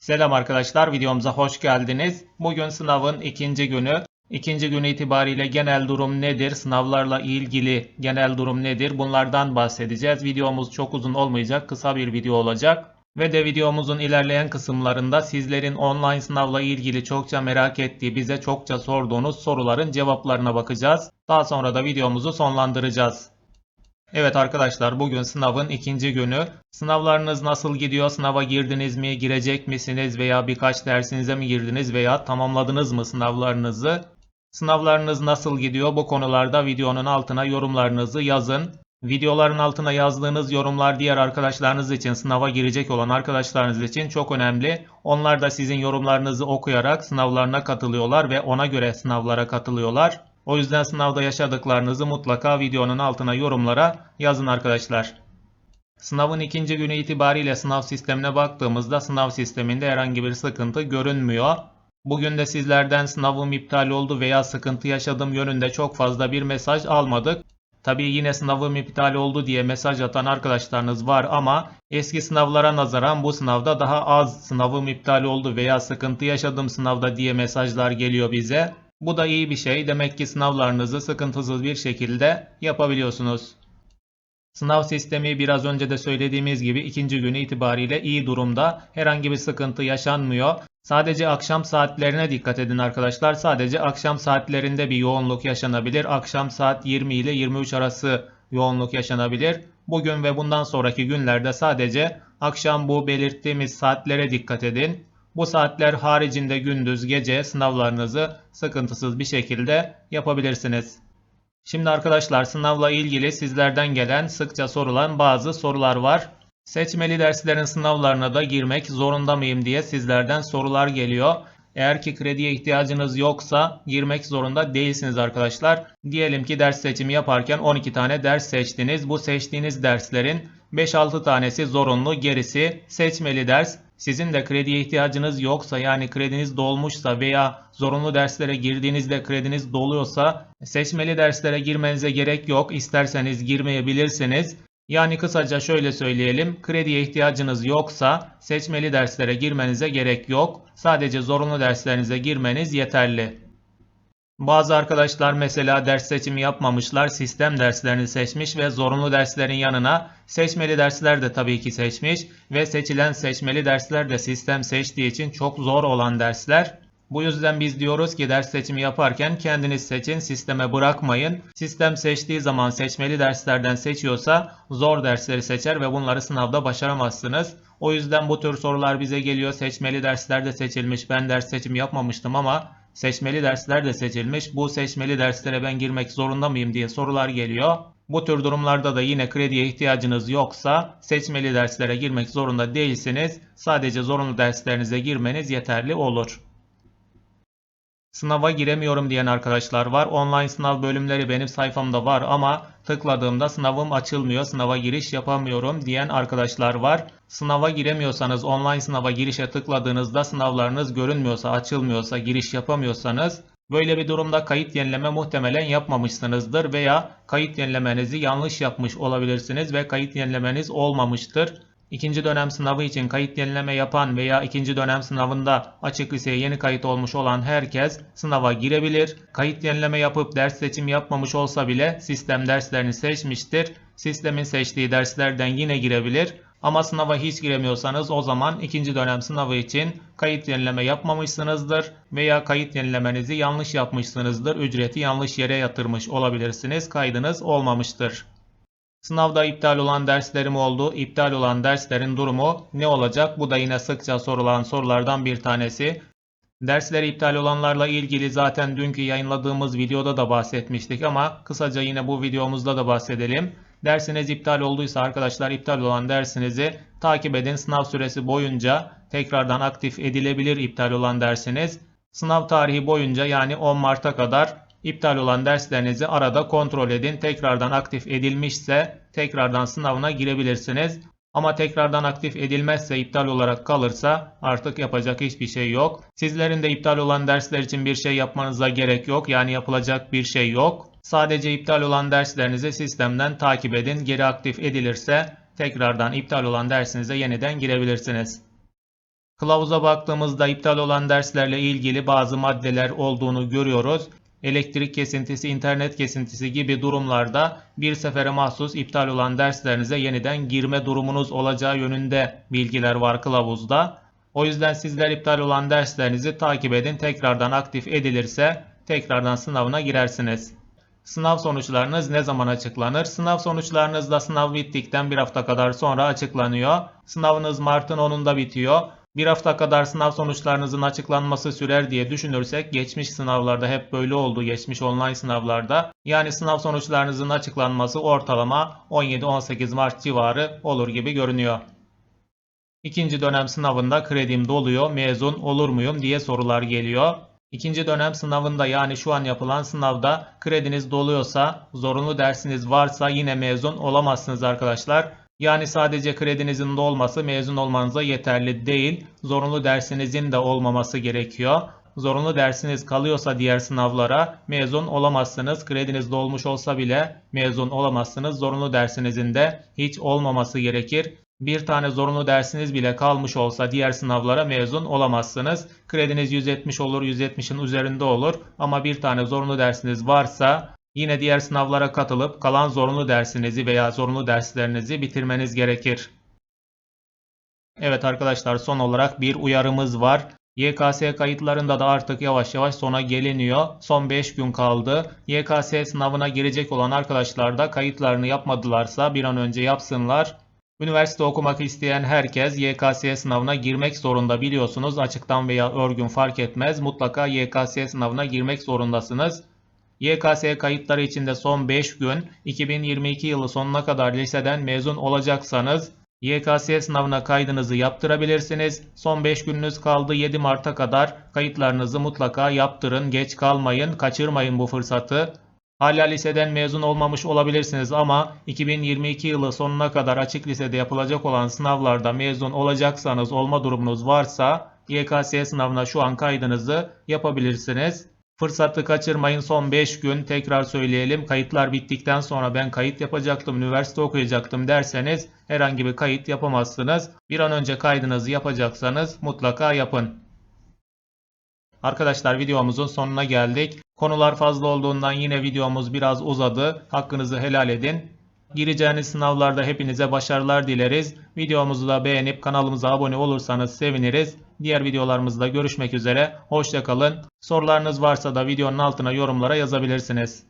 Selam arkadaşlar, videomuza hoş geldiniz. Bugün sınavın ikinci günü. İkinci gün itibariyle genel durum nedir? Sınavlarla ilgili genel durum nedir? Bunlardan bahsedeceğiz. Videomuz çok uzun olmayacak, kısa bir video olacak. Ve de videomuzun ilerleyen kısımlarında sizlerin online sınavla ilgili çokça merak ettiği, bize çokça sorduğunuz soruların cevaplarına bakacağız. Daha sonra da videomuzu sonlandıracağız. Evet arkadaşlar bugün sınavın ikinci günü. Sınavlarınız nasıl gidiyor? Sınava girdiniz mi? Girecek misiniz? Veya birkaç dersinize mi girdiniz? Veya tamamladınız mı sınavlarınızı? Sınavlarınız nasıl gidiyor? Bu konularda videonun altına yorumlarınızı yazın. Videoların altına yazdığınız yorumlar diğer arkadaşlarınız için, sınava girecek olan arkadaşlarınız için çok önemli. Onlar da sizin yorumlarınızı okuyarak sınavlarına katılıyorlar ve ona göre sınavlara katılıyorlar. O yüzden sınavda yaşadıklarınızı mutlaka videonun altına yorumlara yazın arkadaşlar. Sınavın ikinci günü itibariyle sınav sistemine baktığımızda sınav sisteminde herhangi bir sıkıntı görünmüyor. Bugün de sizlerden sınavım iptal oldu veya sıkıntı yaşadım yönünde çok fazla bir mesaj almadık. Tabii yine sınavım iptal oldu diye mesaj atan arkadaşlarınız var ama eski sınavlara nazaran bu sınavda daha az sınavım iptal oldu veya sıkıntı yaşadım sınavda diye mesajlar geliyor bize. Bu da iyi bir şey. Demek ki sınavlarınızı sıkıntısız bir şekilde yapabiliyorsunuz. Sınav sistemi biraz önce de söylediğimiz gibi ikinci günü itibariyle iyi durumda. Herhangi bir sıkıntı yaşanmıyor. Sadece akşam saatlerine dikkat edin arkadaşlar. Sadece akşam saatlerinde bir yoğunluk yaşanabilir. Akşam saat 20 ile 23 arası yoğunluk yaşanabilir. Bugün ve bundan sonraki günlerde sadece akşam bu belirttiğimiz saatlere dikkat edin. Bu saatler haricinde gündüz gece sınavlarınızı sıkıntısız bir şekilde yapabilirsiniz. Şimdi arkadaşlar sınavla ilgili sizlerden gelen sıkça sorulan bazı sorular var. Seçmeli derslerin sınavlarına da girmek zorunda mıyım diye sizlerden sorular geliyor. Eğer ki krediye ihtiyacınız yoksa girmek zorunda değilsiniz arkadaşlar. Diyelim ki ders seçimi yaparken 12 tane ders seçtiniz. Bu seçtiğiniz derslerin 5-6 tanesi zorunlu, gerisi seçmeli ders. Sizin de krediye ihtiyacınız yoksa yani krediniz dolmuşsa veya zorunlu derslere girdiğinizde krediniz doluyorsa seçmeli derslere girmenize gerek yok. İsterseniz girmeyebilirsiniz. Yani kısaca şöyle söyleyelim. Krediye ihtiyacınız yoksa seçmeli derslere girmenize gerek yok. Sadece zorunlu derslerinize girmeniz yeterli. Bazı arkadaşlar mesela ders seçimi yapmamışlar, sistem derslerini seçmiş ve zorunlu derslerin yanına seçmeli dersler de tabii ki seçmiş ve seçilen seçmeli dersler de sistem seçtiği için çok zor olan dersler. Bu yüzden biz diyoruz ki ders seçimi yaparken kendiniz seçin, sisteme bırakmayın. Sistem seçtiği zaman seçmeli derslerden seçiyorsa zor dersleri seçer ve bunları sınavda başaramazsınız. O yüzden bu tür sorular bize geliyor. Seçmeli dersler de seçilmiş. Ben ders seçimi yapmamıştım ama seçmeli dersler de seçilmiş. Bu seçmeli derslere ben girmek zorunda mıyım diye sorular geliyor. Bu tür durumlarda da yine krediye ihtiyacınız yoksa seçmeli derslere girmek zorunda değilsiniz. Sadece zorunlu derslerinize girmeniz yeterli olur. Sınava giremiyorum diyen arkadaşlar var. Online sınav bölümleri benim sayfamda var ama tıkladığımda sınavım açılmıyor, sınava giriş yapamıyorum diyen arkadaşlar var. Sınava giremiyorsanız, online sınava girişe tıkladığınızda sınavlarınız görünmüyorsa, açılmıyorsa, giriş yapamıyorsanız böyle bir durumda kayıt yenileme muhtemelen yapmamışsınızdır veya kayıt yenilemenizi yanlış yapmış olabilirsiniz ve kayıt yenilemeniz olmamıştır. İkinci dönem sınavı için kayıt yenileme yapan veya ikinci dönem sınavında açık liseye yeni kayıt olmuş olan herkes sınava girebilir. Kayıt yenileme yapıp ders seçimi yapmamış olsa bile sistem derslerini seçmiştir. Sistemin seçtiği derslerden yine girebilir. Ama sınava hiç giremiyorsanız o zaman ikinci dönem sınavı için kayıt yenileme yapmamışsınızdır veya kayıt yenilemenizi yanlış yapmışsınızdır. Ücreti yanlış yere yatırmış olabilirsiniz. Kaydınız olmamıştır. Sınavda iptal olan derslerim oldu. İptal olan derslerin durumu ne olacak? Bu da yine sıkça sorulan sorulardan bir tanesi. Dersleri iptal olanlarla ilgili zaten dünkü yayınladığımız videoda da bahsetmiştik ama kısaca yine bu videomuzda da bahsedelim. Dersiniz iptal olduysa arkadaşlar iptal olan dersinizi takip edin. Sınav süresi boyunca tekrardan aktif edilebilir iptal olan dersiniz. Sınav tarihi boyunca yani 10 Mart'a kadar İptal olan derslerinizi arada kontrol edin. Tekrardan aktif edilmişse tekrardan sınavına girebilirsiniz. Ama tekrardan aktif edilmezse iptal olarak kalırsa artık yapacak hiçbir şey yok. Sizlerin de iptal olan dersler için bir şey yapmanıza gerek yok. Yani yapılacak bir şey yok. Sadece iptal olan derslerinizi sistemden takip edin. Geri aktif edilirse tekrardan iptal olan dersinize yeniden girebilirsiniz. Kılavuza baktığımızda iptal olan derslerle ilgili bazı maddeler olduğunu görüyoruz. Elektrik kesintisi, internet kesintisi gibi durumlarda bir sefere mahsus iptal olan derslerinize yeniden girme durumunuz olacağı yönünde bilgiler var kılavuzda. O yüzden sizler iptal olan derslerinizi takip edin. Tekrardan aktif edilirse tekrardan sınavına girersiniz. Sınav sonuçlarınız ne zaman açıklanır? Sınav sonuçlarınız da sınav bittikten bir hafta kadar sonra açıklanıyor. Sınavınız Mart'ın 10'unda bitiyor. Bir hafta kadar sınav sonuçlarınızın açıklanması sürer diye düşünürsek geçmiş sınavlarda hep böyle oldu geçmiş online sınavlarda. Yani sınav sonuçlarınızın açıklanması ortalama 17-18 Mart civarı olur gibi görünüyor. İkinci dönem sınavında kredim doluyor, mezun olur muyum diye sorular geliyor. İkinci dönem sınavında yani şu an yapılan sınavda krediniz doluyorsa, zorunlu dersiniz varsa yine mezun olamazsınız arkadaşlar. Yani sadece kredinizin dolması mezun olmanıza yeterli değil. Zorunlu dersinizin de olmaması gerekiyor. Zorunlu dersiniz kalıyorsa diğer sınavlara mezun olamazsınız. Krediniz dolmuş olsa bile mezun olamazsınız. Zorunlu dersinizin de hiç olmaması gerekir. Bir tane zorunlu dersiniz bile kalmış olsa diğer sınavlara mezun olamazsınız. Krediniz 170 olur, 170'in üzerinde olur ama bir tane zorunlu dersiniz varsa yine diğer sınavlara katılıp kalan zorunlu dersinizi veya zorunlu derslerinizi bitirmeniz gerekir. Evet arkadaşlar son olarak bir uyarımız var. YKS kayıtlarında da artık yavaş yavaş sona geliniyor. Son 5 gün kaldı. YKS sınavına girecek olan arkadaşlar da kayıtlarını yapmadılarsa bir an önce yapsınlar. Üniversite okumak isteyen herkes YKS sınavına girmek zorunda biliyorsunuz. Açıktan veya örgün fark etmez. Mutlaka YKS sınavına girmek zorundasınız. YKS kayıtları içinde son 5 gün 2022 yılı sonuna kadar liseden mezun olacaksanız YKS sınavına kaydınızı yaptırabilirsiniz. Son 5 gününüz kaldı 7 Mart'a kadar kayıtlarınızı mutlaka yaptırın. Geç kalmayın, kaçırmayın bu fırsatı. Hala liseden mezun olmamış olabilirsiniz ama 2022 yılı sonuna kadar açık lisede yapılacak olan sınavlarda mezun olacaksanız olma durumunuz varsa YKS sınavına şu an kaydınızı yapabilirsiniz. Fırsatı kaçırmayın son 5 gün tekrar söyleyelim kayıtlar bittikten sonra ben kayıt yapacaktım üniversite okuyacaktım derseniz herhangi bir kayıt yapamazsınız. Bir an önce kaydınızı yapacaksanız mutlaka yapın. Arkadaşlar videomuzun sonuna geldik. Konular fazla olduğundan yine videomuz biraz uzadı. Hakkınızı helal edin. Gireceğiniz sınavlarda hepinize başarılar dileriz. Videomuzu da beğenip kanalımıza abone olursanız seviniriz. Diğer videolarımızda görüşmek üzere. Hoşçakalın. Sorularınız varsa da videonun altına yorumlara yazabilirsiniz.